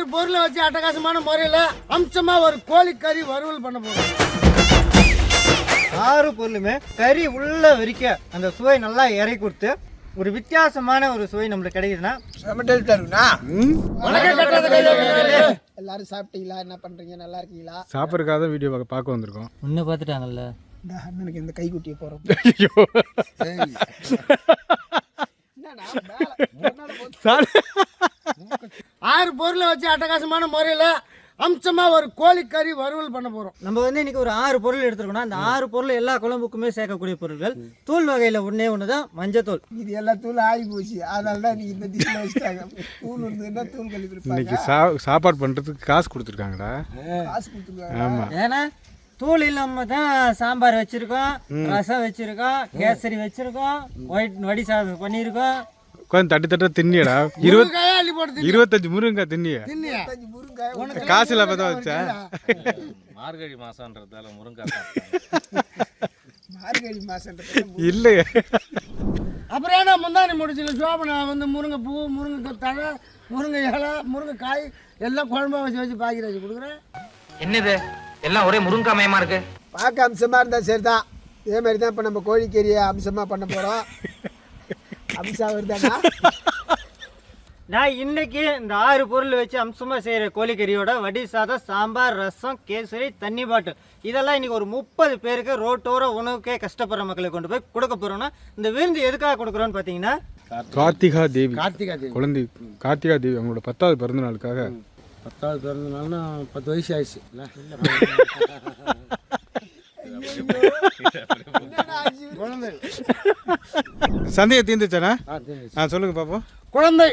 ஆறு பொருளை வச்சு அட்டகாசமான முறையில் அம்சமா ஒரு கோழிக்கறி வறுவல் பண்ண போறோம். ஆறு பொருளுமே கறி உள்ள வரிக்க அந்த சுவை நல்லா இறை கொடுத்து ஒரு வித்தியாசமான ஒரு சுவை நம்மளுக்கு கிடைக்குதுன்னா. எல்லாரும் சாப்பிட்டீங்களா? என்ன பண்றீங்க? நல்லா இருக்கீங்களா? சாப்பிட்றதுக்காக தான் வீடியோ பார்க்க பார்க்க வந்திருக்கோம். முன்ன பார்த்துட்டாங்கல்ல. இந்த அண்ணனுக்கு இந்த கைக்குட்டியை போறோம் ஐயோ. என்னடா ஆறு பொருளை வச்சு அட்டகாசமான முறையில் அம்சமா ஒரு கோழிக்கறி வறுவல் பண்ண போறோம். நம்ம வந்து இன்னைக்கு ஒரு ஆறு பொருள் எடுத்துருக்கோம்னா அந்த ஆறு பொருள் எல்லா குழம்புக்குமே சேர்க்கக்கூடிய பொருட்கள். தூள் வகையில் ஒன்றே ஒன்று தான் மஞ்சத்தூள். இது எல்லா தூள் ஆகி போச்சு. அதனால தான் நீங்க இந்த டிஷ்ல வச்சுட்டாங்க. தூள் இருந்ததுன்னா தூள் கழுவி இன்னைக்கு சா சாப்பாடு பண்ணுறதுக்கு காசு கொடுத்துருக்காங்கடா. காசு கொடுத்துருக்காங்க. ஆமாம் ஏன்னா தூள் இல்லாம தான் சாம்பார் வச்சிருக்கோம் ரசம் வச்சிருக்கோம் கேசரி வச்சிருக்கோம் ஒயிட் வடி சாதம் பண்ணியிருக்கோம் உட்காந்து தட்டு தட்ட தின்னியடா. இருபத் முருங்கையா அள்ளி போட்டு தின்னு. இருபத்தஞ்சு முருங்கா தின்னிய. தின்னியா? அஞ்சு முருங்காய் காசு இல்லாம தான் வச்சா? மார்கழி மாசம்ன்றதால முருங்கை மார்கழி மாசம் இல்லையே. அப்புறம் ஏன்னா முந்தானி முடிச்சுல சோபனை வந்து முருங்கை பூ முருங்கை தழை முருங்கை இலை முருங்கை காய் எல்லாம் குழம்பா வச்சு வச்சு பாக்கி வச்சு கொடுக்குறேன். என்னது? எல்லாம் ஒரே முருங்காமயமா இருக்கு? பார்க்க அம்சமா இருந்தா சரிதான். இதே மாதிரி தான் இப்போ நம்ம கோழிக்கறியை அம்சமா பண்ண போறோம். அம்சா வருதானா நான் இன்னைக்கு இந்த ஆறு பொருள் வச்சு அம்சமா செய்யற கோழிக்கறியோட வடி சாதம் சாம்பார் ரசம் கேசரி தண்ணி பாட்டில். இதெல்லாம் இன்னைக்கு ஒரு முப்பது பேருக்கு ரோட்டோர உணவுக்கே கஷ்டப்படுற மக்களுக்கு கொண்டு போய் கொடுக்க போறோம்னா இந்த விருந்து எதுக்காக கொடுக்குறோன்னு பார்த்தீங்கன்னா கார்த்திகா தேவி. கார்த்திகா தேவி. குழந்தை. கார்த்திகா தேவி அவங்களோட பத்தாவது பிறந்த நாளுக்காக. பத்தாவது பிறந்த நாள்னா பத்து வயசு ஆயிடுச்சு. குழந்தை சந்தேகம் தீர்ந்துச்சானா ஆ சொல்லுங்க பாப்போம். குழந்தை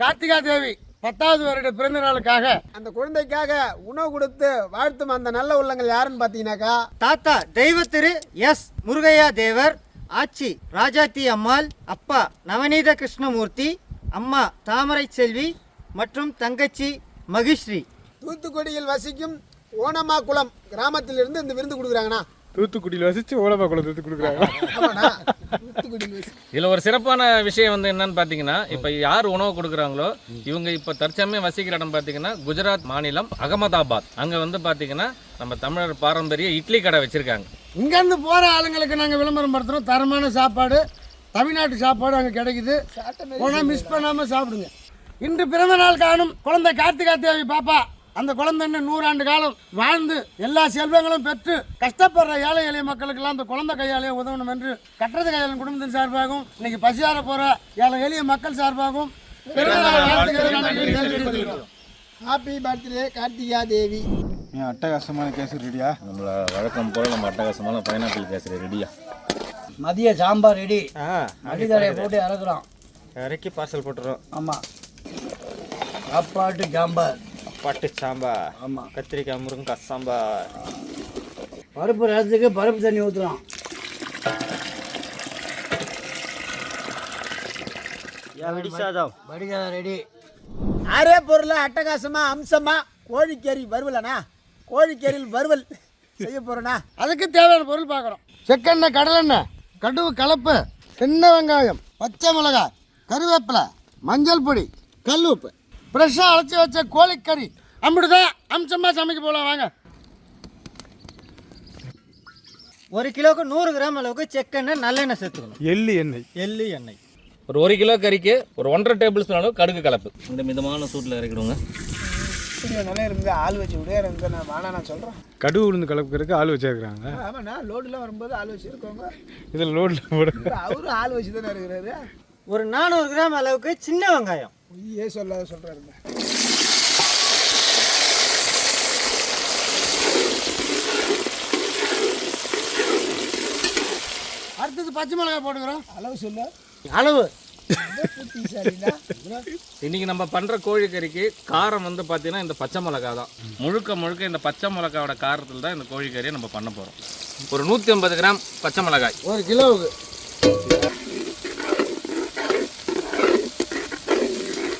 கார்த்திகா தேவி பத்தாவது வருட பிறந்த நாளுக்காக அந்த குழந்தைக்காக உணவு கொடுத்து வாழ்த்தும் அந்த நல்ல உள்ளங்கள் யாருன்னு பார்த்தீங்கன்னாக்கா தாத்தா தெய்வத்திரு எஸ் முருகையா தேவர் ஆச்சி ராஜாத்தி அம்மாள் அப்பா நவநீத கிருஷ்ணமூர்த்தி அம்மா தாமரை செல்வி மற்றும் தங்கச்சி மகிஸ்ரீ தூத்துக்குடியில் வசிக்கும் ஓனமா குளம் கிராமத்திலிருந்து இந்த விருந்து கொடுக்குறாங்கண்ணா. தூத்துக்குடியில் வசிச்சு ஓலப்பா குளத்துக்கு கொடுக்குறாங்க. இதில் ஒரு சிறப்பான விஷயம் வந்து என்னன்னு பார்த்தீங்கன்னா இப்போ யார் உணவு கொடுக்குறாங்களோ இவங்க இப்போ தற்சமயம் வசிக்கிற இடம் பார்த்தீங்கன்னா குஜராத் மாநிலம் அகமதாபாத். அங்கே வந்து பார்த்தீங்கன்னா நம்ம தமிழர் பாரம்பரிய இட்லி கடை வச்சுருக்காங்க. இங்கேருந்து போகிற ஆளுங்களுக்கு நாங்கள் விளம்பரம் படுத்துகிறோம் தரமான சாப்பாடு தமிழ்நாட்டு சாப்பாடு அங்கே கிடைக்குது. போனால் மிஸ் பண்ணாமல் சாப்பிடுங்க. இன்று பிறந்த நாள் காணும் குழந்தை கார்த்திகா தேவி பாப்பா. அந்த குழந்தை இன்னும் நூறாண்டு காலம் வாழ்ந்து எல்லா செல்வங்களும் பெற்று கஷ்டப்படுற ஏழை எளிய மக்களுக்கெல்லாம் அந்த குழந்தை கையாலே உதவணும் என்று கட்டுறது கையாளன் குடும்பத்தின் சார்பாகவும் இன்னைக்கு பசியார போகிற ஏழை எளிய மக்கள் சார்பாகவும். ஹாப்பி பர்த்டே கார்த்திகா தேவி அட்டகாசமான கேஸ் ரெடியா? நம்மள வழக்கம் போல் நம்ம அட்டகாசமான பைனாப்பிள் கேசரி ரெடியா? மதிய சாம்பார் ரெடி. ஆ அடித்தரையை போட்டு இறக்குறோம். இறக்கி பார்சல் போட்டுறோம். ஆமாம் சாப்பாட்டு சாம்பார். பாட்டு சாம்பார் ஆமாம் கத்திரிக்காய் முருங்கக்காய் சாம்பார். பருப்பு ரசத்துக்கு பருப்பு தண்ணி ஊற்றுறோம் வடி சாதம்? வடிகலை ரெடி. ஆரே பொருளை அட்டகாசமா அம்சமா கோழிக்கறி வறுவலண்ணா? கோழிக்கறியில் வறுவல் செய்ய போறோண்ணா. அதுக்கு தேவையான பொருள் பார்க்குறோம் செக்கெண்ணெய் கடலெண்ணெய் கடுகு கலப்பு சின்ன வெங்காயம் பச்சை மிளகாய் கருவேப்பிலை மஞ்சள் பொடி கல் உப்பு. ஃப்ரெஷ்ஷாக அழைச்சி வச்ச கோழிக்கறி. அப்படிதான் அம்சமாக சமைக்க போகலாம் வாங்க. ஒரு கிலோவுக்கு நூறு கிராம் அளவுக்கு செக்கெண்ணெய் நல்லெண்ணெய் சேர்த்துக்கணும். எள்ளு எண்ணெய். எள்ளு எண்ணெய். ஒரு ஒரு கிலோ கறிக்கு ஒரு ஒன்றரை டேபிள் ஸ்பூன் அளவு கடுகு கலப்பு. இந்த மிதமான சூட்டில் இறக்கிடுவோங்க நல்லா இருந்து ஆள் வச்சு விடே இருந்து நான் வேணா நான் சொல்கிறேன் கடுகு உளுந்து கலப்புறதுக்கு ஆள் வச்சிருக்கிறாங்க. ஆமாண்ணா லோடுலாம் வரும்போது ஆள் வச்சுருக்கோங்க. இதில் லோடில் போட அவரும் ஆள் வச்சு தானே இருக்கிறாரு. ஒரு நானூறு கிராம் அளவுக்கு சின்ன வெங்காயம். பொய்யே சொல்லாத சொல்கிறாருங்க அடுத்தது பச்சை மிளகாய் போட்டுக்கிறோம். அளவு சொல்லு. அளவு. இன்னைக்கு நம்ம பண்ணுற கோழிக்கறிக்கு காரம் வந்து பார்த்தீங்கன்னா இந்த பச்சை மிளகா தான். முழுக்க முழுக்க இந்த பச்சை மிளகாவோட காரத்தில் தான் இந்த கோழிக்கறியை நம்ம பண்ண போகிறோம் ஒரு நூற்றி ஐம்பது கிராம் பச்சை மிளகாய். ஒரு கிலோவுக்கு.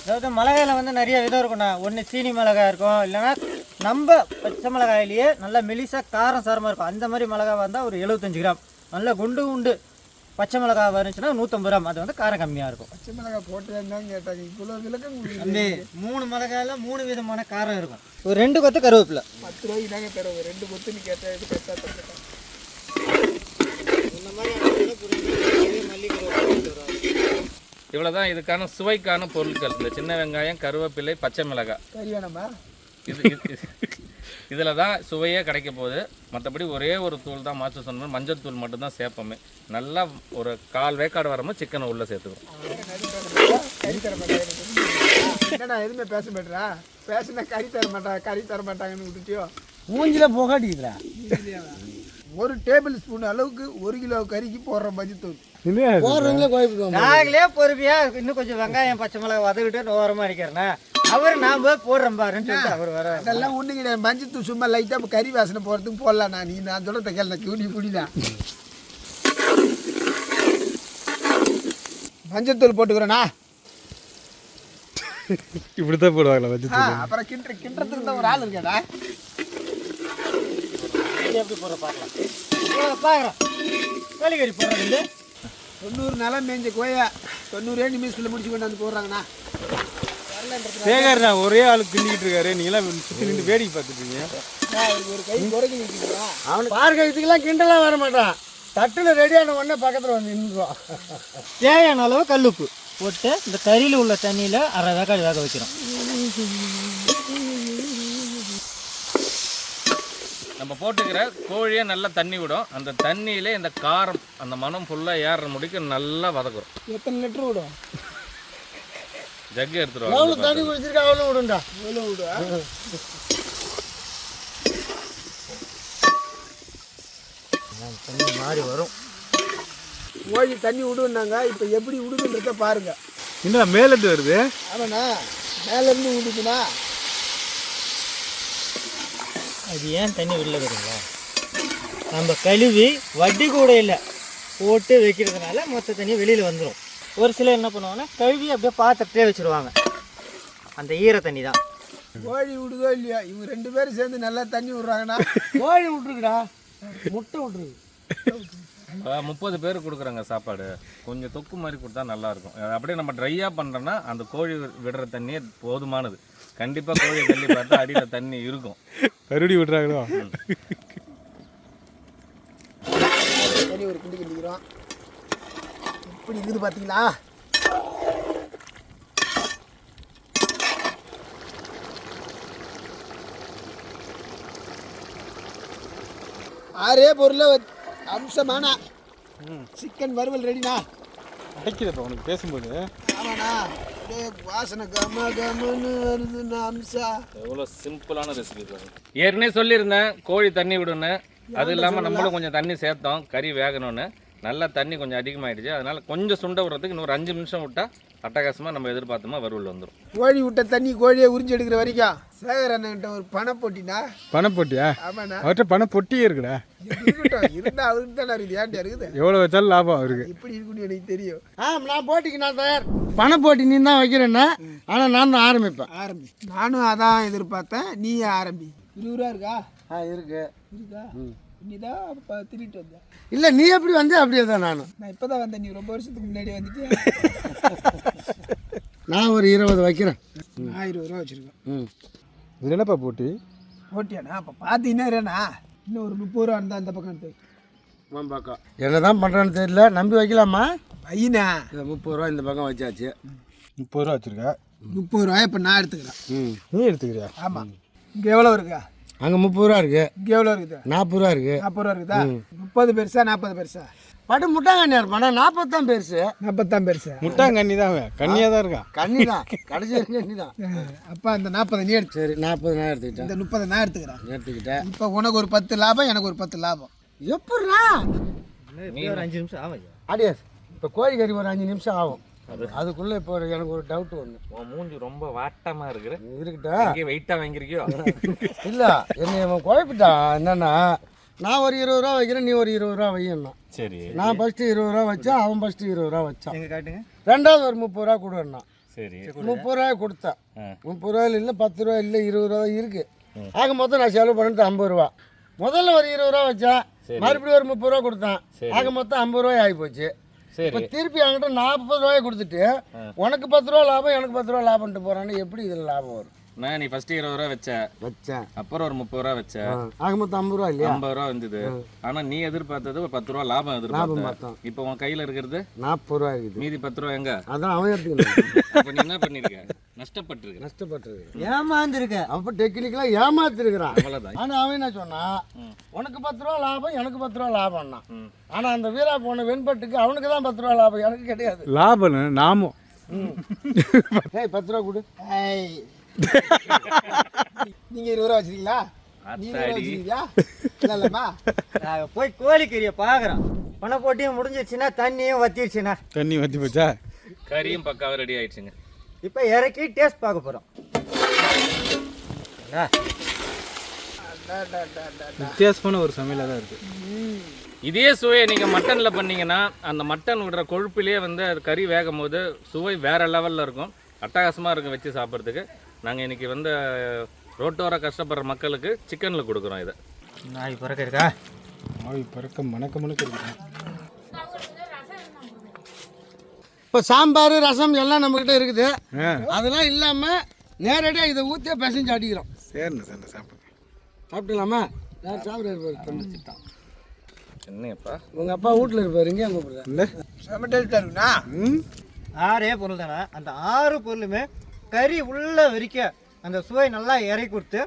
அதாவது மிளகாயில் வந்து நிறைய விதம் இருக்கும்ண்ணா ஒன்று சீனி மிளகாய் இருக்கும். இல்லைன்னா நம்ம பச்சை மிளகாயிலேயே நல்லா மெலிசா காரம் சாரமாக இருக்கும். அந்த மாதிரி மிளகாய் வந்தால் ஒரு எழுபத்தஞ்சு கிராம். நல்ல குண்டு குண்டு பச்சை மிளகா வந்துச்சுன்னா நூற்றம்பது கிராம். அது வந்து காரம் கம்மியாக இருக்கும். பச்சை மிளகாய் போட்டேன்னு கேட்டாங்க. இவ்வளோ விளக்கம் மூணு மிளகாயில் மூணு விதமான காரம் இருக்கும். ஒரு ரெண்டு கொத்து கருவேப்பிலை. பத்து ரூபாய்க்கு தாங்க தருவோம். ரெண்டு கொத்துன்னு கேட்டேன் இது கரெக்டாக தந்துட்டேன் இந்த மாதிரி மல்லி இவ்வளவுதான் இதுக்கான சுவைக்கான பொருட்கள். இந்த சின்ன வெங்காயம் கருவேப்பிலை பச்சை மிளகாய். இது இதில் தான் சுவையே கிடைக்க போகுது. மற்றபடி ஒரே ஒரு தூள் தான் மாற்ற சொன்னோம் மஞ்சள் தூள் மட்டும்தான் சேர்ப்போமே. நல்லா ஒரு கால் வேக்காடு வரும்போது சிக்கனை உள்ளே சேர்த்துக்கிறோம் கறி தர மாட்டாங்க என்னடா எதுவுமே பேச மாட்டா பேசினா கறி தர மாட்டாங்க கறி தர மாட்டாங்கன்னு விட்டுட்டியோ? மூஞ்சில புகாட்டிக்கிறா ஒரு டேபிள் ஸ்பூன் அளவுக்கு ஒரு கிலோ கறிக்கு போடுற மஞ்சத்தூள் போடுறவங்களே கோயப்புக்கு நாங்களே பொறுமையா இன்னும் கொஞ்சம் வெங்காயம் பச்சை மிளகா வதக்கிட்டு ஓரமாக அடிக்கிறேன்னா அவர் நான் போய் போடுறேன் பாருன்னு சொல்லிட்டு அவர் வர அதெல்லாம் ஒன்றும் கிடையாது. மஞ்சத்தூள் சும்மா லைட்டாக கறி வாசனை போகிறதுக்கு போடலாம் நான் நீ நான் சொல்கிறத கேள்வி கூடி குடிதான் மஞ்சத்தூள் போட்டுக்கிறேண்ணா. இப்படித்தான் போடுவாங்களா ஆ அப்புறம் கிண்டுற கிண்டுறதுக்கு தான் ஒரு ஆள் இருக்கேடா. எப்படி போடுற பார்க்கலாம் பார்க்குறோம் கோழிக்கறி போடுறது தொண்ணூறு நாளாக மேய்ஞ்ச கோயா தொண்ணூறே நிமிஷத்தில் முடிச்சு கொண்டாந்து போடுறாங்கண்ணா. சேகர் நான் ஒரே ஆளு கிண்டிக்கிட்டு இருக்காரு. நீங்களாம் சுற்றி நின்று வேடிக்கை பார்த்துட்டு ஒரு கை குறைக்க அவனுக்கு கிண்டலாம் வர மாட்டான். தட்டில் ரெடியான உடனே பக்கத்தில் வந்து நின்றுவான் தேவையான அளவு கல்லுப்பு. போட்டு இந்த கறியில் உள்ள தண்ணியில் அரை வேக்காடு வேக வைக்கிறோம். நம்ம போட்டுக்கிற கோழியே நல்லா தண்ணி விடும். அந்த தண்ணியிலே இந்த காரம் அந்த மனம் ஃபுல்லாக ஏறுற முடிக்கு நல்லா வதக்குறோம். எத்தனை லிட்டர் விடும்? ஜக்கு எவ்வளோ எடுத்துருவாங்க தண்ணி குடிச்சிருக்கா அவ்வளோ விடுண்டா எவ்வளோ விடும்? தண்ணி மாறி வரும் கோழி தண்ணி விடுன்னாங்க இப்போ எப்படி விடுதுன்றத பாருங்க. என்ன மேலேருந்து வருது? ஆமாண்ணா மேலேருந்து விடுதுண்ணா அது ஏன் தண்ணி வெளில வருங்களா நம்ம கழுவி வட்டி கூட இல்லை. போட்டு வைக்கிறதுனால மொத்த தண்ணி வெளியில் வந்துடும் ஒரு சிலர் என்ன பண்ணுவாங்கன்னா கழுவி அப்படியே பாத்திரத்திலே வச்சுருவாங்க. அந்த ஈர தண்ணி தான். கோழி விடுதோ இல்லையா? இவங்க ரெண்டு பேரும் சேர்ந்து நல்லா தண்ணி விடுறாங்கண்ணா கோழி விட்டுருக்குடா. முட்டை விட்டுருக்கு. முப்பது பேர் கொடுக்குறாங்க சாப்பாடு. கொஞ்சம் தொக்கு மாதிரி கொடுத்தா நல்லா இருக்கும். அது அப்படியே நம்ம ட்ரையாக பண்ணுறோன்னா அந்த கோழி விடுற தண்ணியே போதுமானது. கண்டிப்பாக கோழி தள்ளி பார்த்தா அடியில் தண்ணி இருக்கும். மறுபடியும் விடுறாங்களோ? தண்ணி ஒரு கிண்டி கிண்டிக்கிறோம். எப்படி இருக்குது பார்த்தீங்களா ஆறே பொருளை அம்சமான சிக்கன் வறுவல் ரெடிண்ணா அடைக்குதுப்பா உனக்கு பேசும்போது. ஆமாண்ணா. அப்படியே வாசனை கம கமன்னு அம்சா எவ்வளோ சிம்பிளான ரெசிபி ஏற்கனவே சொல்லியிருந்தேன் கோழி தண்ணி விடுன்னு. அது இல்லாமல் நம்மளும் கொஞ்சம் தண்ணி சேர்த்தோம் கறி வேகணும்னு. நல்லா தண்ணி கொஞ்சம் அதிகமாயிடுச்சு. அதனால கொஞ்சம் சுண்ட விடுறதுக்கு இன்னொரு அஞ்சு நிமிஷம் விட்டா அட்டகாசமாக நம்ம எதிர்பார்த்தோமா வறுவல் வந்துடும் கோழி விட்ட தண்ணி கோழியை உறிஞ்சி எடுக்கிற வரைக்கும் சேகர் அண்ணன்கிட்ட ஒரு பண போட்டினா பணம் போட்டியா ஆமாண்ணா. அவர்கிட்ட பணம் பொட்டியே இருக்குடா. இருக்கட்டும். இருந்தா அவருக்கு தானே இருக்குது. ஏன்டா இருக்குது? எவ்வளோ வச்சாலும் லாபம் அவருக்கு. இப்படி இருக்குன்னு எனக்கு தெரியும். ஆ நான் போட்டிக்கு நான் தயார் பண போட்டி நீ தான் வைக்கிறேன்னா ஆனால் நான் தான் ஆரம்பிப்பேன். ஆரம்பி. நானும் அதான் எதிர்பார்த்தேன். நீ ஆரம்பி. இருபது ரூபா இருக்கா? ஆ இருக்கு. இருக்கா? நீ தான் அப்போ திருட்டு வந்த. இல்லை நீ எப்படி வந்து அப்படியே தான் நானும். நான் இப்போ தான் வந்தேன் நீ ரொம்ப வருஷத்துக்கு முன்னாடி வந்துட்டு நான் ஒரு இருபது வைக்கிறேன். நான் இருபது ரூபா வச்சுருக்கேன். ம். இதில் என்னப்பா போட்டி? போட்டியாண்ணா அப்போ பார்த்தீங்கன்னா இருண்ணா இன்னும் ஒரு முப்பது ரூபா இருந்தால் அந்த பக்கம் எடுத்து பக்கம் என்ன தான் பண்ணுறான்னு தெரியல நம்பி வைக்கலாமா? பையனா இந்த முப்பது ரூபா இந்த பக்கம் வச்சாச்சு. முப்பது ரூபா வச்சுருக்கா? முப்பது ரூபாய் இப்போ நான் எடுத்துக்கிறேன். ம். நீ எடுத்துக்கிறியா? ஆமாம் இங்கே எவ்வளோ இருக்கா? அங்கே முப்பது ரூபா இருக்கு. இங்கே எவ்வளோ இருக்குது? நாற்பது ரூபா இருக்கு. நாற்பது ரூபா இருக்குதா? முப்பது பெருசா நாற்பது பெருசா? பட்டு முட்டாங்கண்ணி இருப்பானா. நாற்பத்தான் பெருசு. நாற்பத்தான் பெருசா. முட்டாங்க கண்ணி தான் அவன். கண்ணியாக தான் இருக்கான். கண்ணி தான். கடைசி கண்ணி தான். அப்போ அந்த நாற்பது நீ எடுத்து. சரி நாற்பது நான் எடுத்துக்கிட்டேன். இந்த முப்பதை நான் எடுத்துக்கிறேன். எடுத்துக்கிட்டேன். இப்போ உனக்கு ஒரு பத்து லாபம் எனக்கு ஒரு பத்து லாபம். எப்பட்றா? ஒரு அஞ்சு நிமிஷம் ஆமாம் அடியாஸ் இப்போ கோழி கறி ஒரு அஞ்சு நிமிஷம் ஆகும். அதுக்குள்ளே இப்போ ஒரு- எனக்கு ஒரு டவுட் ஒன்று உன் மூஞ்சி ரொம்ப வாட்டமாக இருக்குது. இருக்கட்டா? இங்கே வெயிட்டாக வாங்கியிருக்கியோ? இல்லை என்னை அவன் குழப்பிட்டான் என்னன்னா நான் ஒரு இருபது ரூபா வைக்கிறேன் நீ ஒரு இருபது ரூபா வையணும் சரி. நான் ஃபஸ்ட்டு இருபது ரூபா வச்சேன் அவன் ஃபஸ்ட்டு இருபது ரூபா வச்சான் எங்கே காட்டுங்க? ரெண்டாவது ஒரு முப்பது ரூபா கொடுன்னா. சரி. முப்பது ரூபாய் கொடுத்தேன் முப்பது ரூபாயில் இல்லை பத்து ரூபா இல்லை இருபது ரூபா இருக்கு. ஆக மொத்தம் நான் செலவு பண்ணிட்டு ஐம்பது ரூபா. முதல்ல ஒரு இருபது ரூபா வச்சேன் மறுபடியும் ஒரு முப்பது ரூபா கொடுத்தேன். ஆக மொத்தம் ஐம்பது ரூபாய் ஆகி போச்சு இப்போ திருப்பி என்கிட்ட நாற்பது ரூபாய் கொடுத்துட்டு உனக்கு பத்து ரூபா லாபம் எனக்கு பத்து ரூபா லாபம்ட்டு போறான்னு எப்படி இதில் லாபம் வரும்? நான் நீ ஃபர்ஸ்ட் இருபது ரூபா வச்ச. வச்சேன். அப்புறம் ஒரு முப்பது ரூபா வச்ச. ஆக மொத்தம் ஐம்பது ரூபா இல்லையா? ஐம்பது ரூபா வந்தது. ஆனா நீ எதிர்பார்த்தது ஒரு பத்து ரூபா லாபம் லாபம் எதிர்பார்த்த பார்த்தோம். இப்போ உன் கையில இருக்கிறது? நாற்பது ரூபா இருக்குது. மீதி பத்து ரூபா எங்க? அதான் அவன் எடுத்துக்கணும். அப்ப நீ என்ன பண்ணிருக்க? நஷ்டப்பட்டிருக்க. நஷ்டப்பட்டிருக்கு. ஏமாந்துருக்க. அப்போ டெக்னிக்கலாக ஏமாத்திருக்கிறான். அவ்வளவுதான். ஆனா அவன் என்ன சொன்னா உனக்கு பத்து ரூபா லாபம் எனக்கு பத்து ரூபா லாபம்னா. ம். ஆனா அந்த வீரா போன வெண்பட்டுக்கு அவனுக்கு தான் பத்து ரூபா லாபம் எனக்கு கிடையாது. லாபம் நாமும் ஏய் பத்து ரூபா கொடு. ஏய். நீங்க இருபது ரூபா வச்சிருக்கீங்களா? நாங்கள் போய் கோழிக்கறியை பார்க்குறோம் பண போட்டியும் முடிஞ்சிருச்சுன்னா தண்ணியும் வத்திருச்சுண்ணா தண்ணி வத்தி போச்சா? கறியும் பக்காவா ரெடி ஆயிடுச்சுங்க. இப்போ இறக்கி டேஸ்ட் பார்க்க போகிறோம் வித்தியாசமான ஒரு சமையலாக தான் இருக்கு. இதே சுவையை நீங்க மட்டன்ல பண்ணீங்கன்னா அந்த மட்டன் விடுற கொழுப்பிலே வந்து அது கறி வேகும் போது சுவை வேற லெவல்ல இருக்கும். அட்டகாசமா இருக்கும் வச்சு சாப்பிட்றதுக்கு. நாங்க இன்னைக்கு வந்து ரோட்டோர கஷ்டப்படுற மக்களுக்கு சிக்கன்ல கொடுக்குறோம் இதை. நாய் பிறக்க இருக்கா ஆவி பறக்க மணக்க மணக்க இருக்கு இப்போ சாம்பார் ரசம் எல்லாம் நம்மக்கிட்ட இருக்குது. அதெல்லாம் இல்லாமல் நேரடியாக இதை ஊற்றியே பிசைஞ்சு அடிக்கிறோம். சரிண்ணே சரிண்ணே சாப்பிடுங்க சாப்பிட்டுலாமா யார் சாப்பிட இருப்பார் என்னப்பா உங்கள் அப்பா வீட்டில் இருப்பார் இங்கே செம்ம டேஸ்ட்டாக இருக்குண்ணா ஆறே பொருள் தானே. அந்த ஆறு பொருளுமே கறி உள்ள வரைக்கும் அந்த சுவை நல்லா இறக்கி கொடுத்து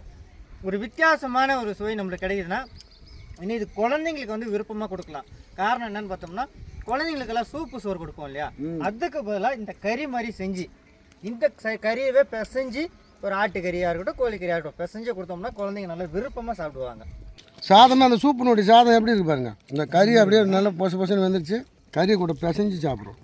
ஒரு வித்தியாசமான ஒரு சுவை நம்மளுக்கு கிடைக்குதுன்னா இனி இது குழந்தைங்களுக்கு வந்து விருப்பமாக கொடுக்கலாம். காரணம் என்னன்னு பார்த்தோம்னா குழந்தைங்களுக்கெல்லாம் சூப்பு சோறு கொடுப்போம் இல்லையா? அதுக்கு பதிலாக இந்த கறி மாதிரி செஞ்சு இந்த கறியவே பிசைஞ்சு ஒரு ஆட்டுக்கறியாக இருக்கட்டும் கோழிக்கறியாக இருக்கட்டும் பிசைஞ்சு கொடுத்தோம்னா குழந்தைங்க நல்லா விருப்பமாக சாப்பிடுவாங்க. சாதமாக அந்த சூப்பினுடைய சாதம் எப்படி இருக்கு பாருங்க? இந்த கறி அப்படியே நல்லா பொசு பொசுன்னு வந்துருச்சு. கறி கூட பிசைஞ்சு சாப்பிட்றோம்.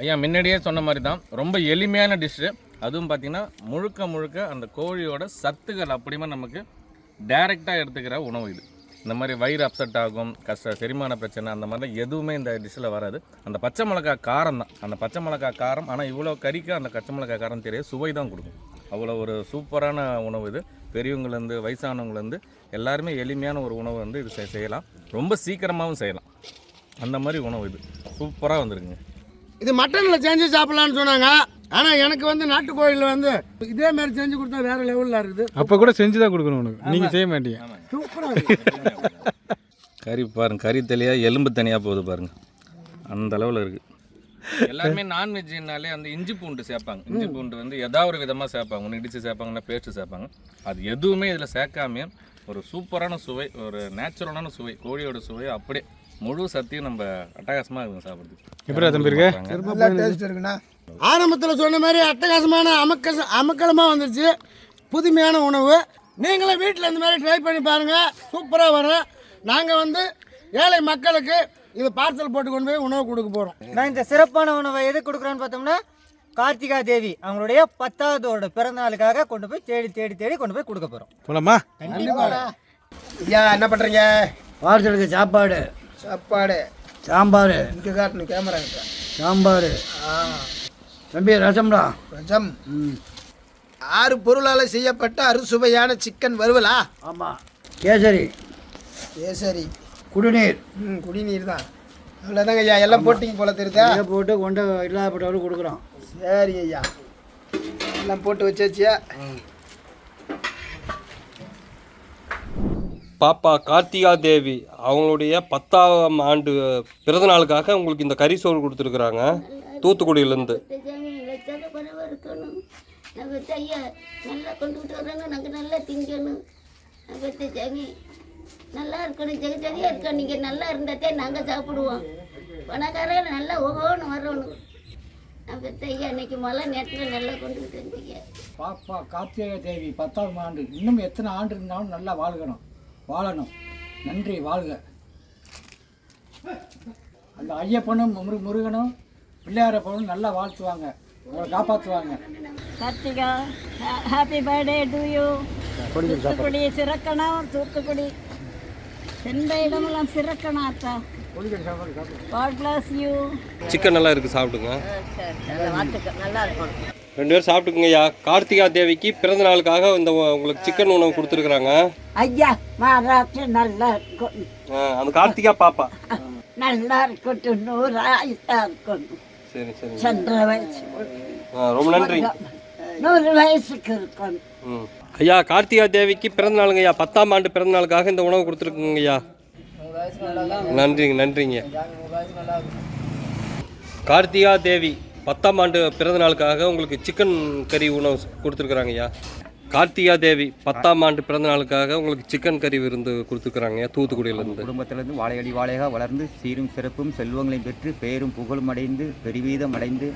ஐயா முன்னாடியே சொன்ன மாதிரி தான் ரொம்ப எளிமையான டிஷ்ஷு அதுவும் பார்த்தீங்கன்னா முழுக்க முழுக்க அந்த கோழியோட சத்துக்கள் அப்படியுமே நமக்கு டைரெக்டாக எடுத்துக்கிற உணவு இது. இந்த மாதிரி வயிறு அப்செட் ஆகும் கஷ்ட செரிமான பிரச்சனை அந்த மாதிரிலாம் எதுவுமே இந்த டிஷ்ஷில் வராது. அந்த பச்சை மிளகா காரம் தான். அந்த பச்சை மிளகா காரம் ஆனால் இவ்வளோ கறிக்கு அந்த பச்சை மிளகா காரம் தெரியாது. சுவை தான் கொடுக்கும். அவ்வளோ ஒரு சூப்பரான உணவு இது. பெரியவங்கலேருந்து வயசானவங்கலேருந்து எல்லாருமே எளிமையான ஒரு உணவு வந்து இது செய்- செய்யலாம். ரொம்ப சீக்கிரமாகவும் செய்யலாம். அந்த மாதிரி உணவு இது. சூப்பராக வந்திருக்குங்க. இது மட்டனில் செஞ்சு சாப்பிட்லான்னு சொன்னாங்க. ஆனால் எனக்கு வந்து நாட்டுக்கோழியில் வந்து இதே மாதிரி செஞ்சு கொடுத்தா வேறு லெவலில் இருக்குது. அப்போ கூட செஞ்சு தான் கொடுக்கணும் உனக்கு. நீங்கள் செய்ய மாட்டீங்க. கறி பாருங்க கறி தெளியா எலும்பு தனியாக போகுது பாருங்க. அந்த அளவில் இருக்கு. எல்லாருமே நான்வெஜ்னாலே அந்த இஞ்சி பூண்டு சேர்ப்பாங்க. இஞ்சி பூண்டு வந்து ஏதாவது ஒரு விதமாக சேர்ப்பாங்க. ஒன்று இடித்து சேர்ப்பாங்கன்னா பேஸ்ட்டு சேர்ப்பாங்க. அது எதுவுமே இதில் சேர்க்காம ஒரு சூப்பரான சுவை ஒரு நேச்சுரலான சுவை கோழியோட சுவை அப்படியே முழு சத்தையும் நம்ம அட்டகாசமாக இருக்கும் சாப்பிட்றதுக்கு எப்படிடா தம்பி இருக்கு? நல்லா டேஸ்ட் இருக்குண்ணா. ஆரம்பத்தில் சொன்ன மாதிரி அட்டகாசமான அமக்க அமக்கலமாக வந்துருச்சு. புதுமையான உணவு. நீங்களும் வீட்டில் இந்த மாதிரி ட்ரை பண்ணி பாருங்கள் சூப்பராக வரும் நாங்கள் வந்து ஏழை மக்களுக்கு இது பார்சல் போட்டு கொண்டு போய் உணவு கொடுக்க போகிறோம் நான் இந்த சிறப்பான உணவை எது கொடுக்குறேன்னு பார்த்தோம்னா கார்த்திகா தேவி அவங்களுடைய பத்தாவதோட பிறந்த நாளுக்காக கொண்டு போய் தேடி தேடி தேடி கொண்டு போய் கொடுக்க போகிறோம் போலாமா? ஐயா என்ன பண்ணுறீங்க பார்சலுக்கு சாப்பாடு. சாப்பாடு. சாம்பார். இங்கே காட்டணும் கேமரா சாம்பார். ஆ. தம்பி ரசம்டா. ரஜம் ம். ஆறு பொருளால் செய்யப்பட்ட அறுசுவையான சிக்கன் வறுவலா? ஆமாம் கேசரி. கேசரி. குடிநீர். ம் குடிநீர் தான். அவ்வளோதாங்க ஐயா எல்லாம் போட்டிங்க போல தெரியுதா? இதை போட்டு கொண்டு இல்லாதப்பட்டவர்களுக்கு கொடுக்குறோம். சரி ஐயா. எல்லாம் போட்டு வச்சாச்சியா? பாப்பா கார்த்திகா தேவி அவங்களுடைய பத்தாம் ஆண்டு பிறந்த நாளுக்காக உங்களுக்கு இந்த கறி சோறு கொடுத்துருக்குறாங்க தூத்துக்குடியிலேருந்து. ஜாமி வச்சாக்க இருக்கணும். நான் வச்ச நல்லா நல்லா கொண்டுகிட்டு வர்றாங்க. நாங்கள் நல்லா திங்கணும். நான் சாமி நல்லா இருக்கணும். ஜெக ஜெகையாக இருக்கணும். நீங்கள் நல்லா இருந்தாத்தே நாங்கள் சாப்பிடுவோம். பணக்காரங்க நல்லா ஒவ்வொன்று வரணும் நம்ம பெத்த அன்னைக்கு இன்னைக்கு மழை நேரத்தில் நல்லா கொண்டுகிட்டு வந்தீங்க. பாப்பா கார்த்திகை தேவி பத்தாவது ஆண்டு. இன்னும் எத்தனை ஆண்டு இருந்தாலும் நல்லா வாழ்கணும். வாழணும். நன்றி வாழ்க. அந்த ஐயப்பனும் முரு முருகனும் பிள்ளையாரப்பனும் நல்லா வாழ்த்துவாங்க. உங்களை காப்பாற்றுவாங்க Karthika happy birthday to you Thoothukudi சிறக்கணும் Thoothukudi. சென்ற இடமெல்லாம் சிறக்கணும் அத்தா. சிக்கன் நல்லா இருக்குது சாப்பிடுங்க. ரெண்டு பேரும் சாப்பிட்டுக்குங்கய்யா. கார்த்திகா தேவிக்கு பிறந்த நாளுக்காக இந்த உங்களுக்கு சிக்கன் உணவு கொடுத்துருக்குறாங்க. ஐயா மாறாச்சு நல்லா இருக்கும் அந்த கார்த்திகா பாப்பா. நல்லா இருக்கட்டும் நூறு ஆயுசா இருக்கணும். சரி சரி. சென்ற வயசு. ரொம்ப நன்றி. நூறு வயசுக்கு இருக்கணும் ம். ஐயா கார்த்திகா தேவிக்கு பிறந்த நாளுங்க ஐயா. பத்தாம் ஆண்டு பிறந்த நாளுக்காக இந்த உணவு கொடுத்துருக்குங்க ஐயா. நன்றிங்க நன்றிங்க. கார்த்திகா தேவி பத்தாம் ஆண்டு பிறந்த நாளுக்காக உங்களுக்கு சிக்கன் கறி உணவு கொடுத்துருக்குறாங்க ஐயா. கார்த்திகா தேவி பத்தாம் ஆண்டு பிறந்த நாளுக்காக உங்களுக்கு சிக்கன் கறி விருந்து கொடுத்துருக்குறாங்க தூத்துக்குடியிலேருந்து குடும்பத்திலிருந்து வாழையடி வாழையாக வளர்ந்து சீரும் சிறப்பும் செல்வங்களையும் பெற்று பேரும் புகழும் அடைந்து பெருவீதம் அடைந்து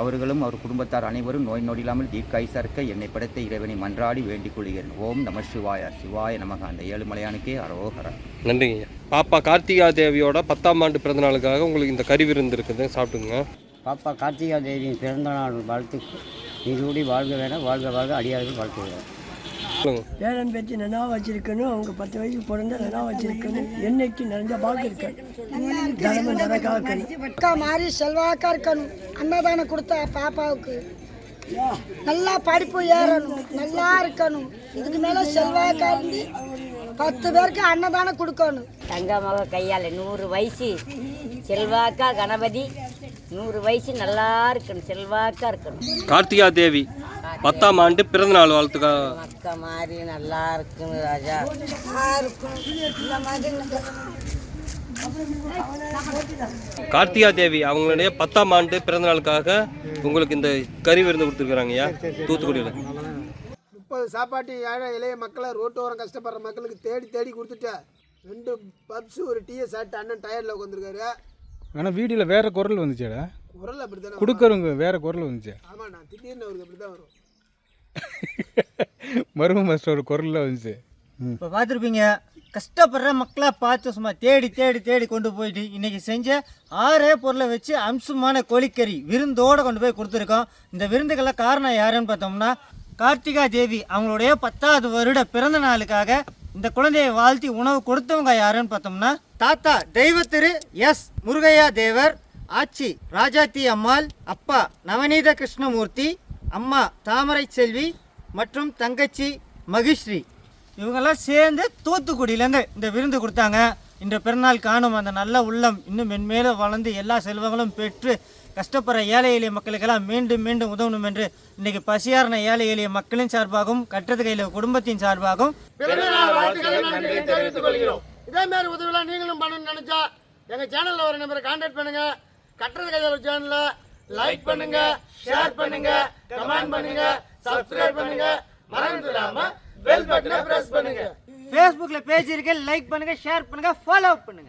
அவர்களும் அவர் குடும்பத்தார் அனைவரும் நோய் நொடியில்லாமல் தீர்க்காயுசா இருக்க என்னை படைத்த இறைவனை மன்றாடி வேண்டிக் கொள்கிறேன். ஓம் நம சிவாய சிவாய நமக. அந்த ஏழுமலையானுக்கே அரோகரா. நன்றிங்க பாப்பா கார்த்திகா தேவியோட பத்தாம் ஆண்டு பிறந்த நாளுக்காக உங்களுக்கு இந்த கறி விருந்து இருக்குது சாப்பிட்டுங்க பாப்பா கார்த்திகா தேவியின் பிறந்த நாள் வாழ்த்து நீடூடி வாழ்க வேணாம் வாழ்க வாழ்க அடியார்கள் வாழ்த்துகிறேன் சொல்லுங்க. பேரன் பேச்சு நல்லா வச்சிருக்கணும் அவங்க பத்து வயசுக்கு பிறந்த நல்லா வச்சிருக்கணும் என்னைக்கு நிறைய பார்க்க இருக்கணும். அக்கா மாதிரி செல்வாக்கா இருக்கணும். அன்னதானம் கொடுத்த பாப்பாவுக்கு. நல்லா படிப்பு ஏறணும் நல்லா இருக்கணும். இதுக்கு மேல செல்வாக்கா இருந்து பத்து பேருக்கு அன்னதானம் கொடுக்கணும். தங்க மக கையால் நூறு வயசு செல்வாக்கா கணபதி. நூறு வயசு நல்லா இருக்கணும் செல்வாக்கா இருக்கணும். கார்த்திகா தேவி பத்தாம் ஆண்டு பிறந்த நாள் வாழ்த்துக்கா. அக்கா மாதிரி நல்லா இருக்கணும் ராஜா. கார்த்திகா தேவி அவங்களுடைய பத்தாம் ஆண்டு பிறந்த நாளுக்காக உங்களுக்கு இந்த கறி விருந்து கொடுத்துருக்குறாங்க ஐயா. தூத்துக்குடியில். முப்பது சாப்பாட்டு ஏழை இளைய மக்களை ரோட்டோரம் கஷ்டப்படுற மக்களுக்கு தேடி தேடி கொடுத்துட்டேன். ரெண்டு பப்ஸு ஒரு டீயை சாப்பிட்டு அண்ணன் டயரில் உட்காந்துருக்காரு ஆனால் வீடியோவில் வேற குரல் வந்துச்சேடா. குரல் அப்படி தானே கொடுக்கறவங்க வேற குரல் வந்துச்சு. ஆமாம் நான் திடீர்னு அவருக்கு அப்படி தான் வரும். மரும மாஸ்டர் குரலில் வந்துச்சு. இப்போ பார்த்துருப்பீங்க கஷ்டப்படுற மக்களை பார்த்து சும்மா தேடி தேடி தேடி கொண்டு போயிட்டு இன்னைக்கு செஞ்ச ஆறே பொருளை வச்சு அம்சமான கோழிக்கறி விருந்தோடு கொண்டு போய் கொடுத்துருக்கோம். இந்த விருந்துக்கெல்லாம் காரணம் யாருன்னு பார்த்தோம்னா கார்த்திகா தேவி அவங்களுடைய பத்தாவது வருட பிறந்த நாளுக்காக இந்த குழந்தையை வாழ்த்தி உணவு கொடுத்தவங்க யாருன்னு பார்த்தோம்னா தாத்தா தெய்வத்திரு எஸ். முருகையா தேவர் ஆச்சி ராஜாத்தி அம்மாள் அப்பா நவநீத கிருஷ்ணமூர்த்தி அம்மா தாமரை செல்வி மற்றும் தங்கச்சி மகிஸ்ரீ இவங்கெல்லாம் சேர்ந்து தூத்துக்குடியிலேருந்து இந்த விருந்து கொடுத்தாங்க. இன்று பிறநாள் காணும் அந்த நல்ல உள்ளம் இன்னும் மென்மேலும் வளர்ந்து எல்லா செல்வங்களும் பெற்று கஷ்டப்படுற ஏழை எளிய மக்களுக்கெல்லாம் மீண்டும் மீண்டும் உதவணும் என்று இன்னைக்கு பசியாரண ஏழை எளிய மக்களின் சார்பாகவும் கட்டுறது கையில் குடும்பத்தின் சார்பாகவும் இதே மாதிரி உதவிலாம் நீங்களும் பண்ணணும்னு நினைச்சா எங்க சேனல்ல ஒரு நம்பரை கான்டாக்ட் பண்ணுங்க. கட்டுறது கையில் சேனல்ல லைக் பண்ணுங்க ஷேர் பண்ணுங்க கமெண்ட் பண்ணுங்க சப்ஸ்கிரைப் பண்ணுங்க. மறந்துடாம பெல் பட்டனை பிரஸ் பண்ணுங்க. ஃபேஸ்புக்கில் பேஜ் இருக்கு லைக் பண்ணுங்க ஷேர் பண்ணுங்க ஃபாலோ பண்ணுங்க.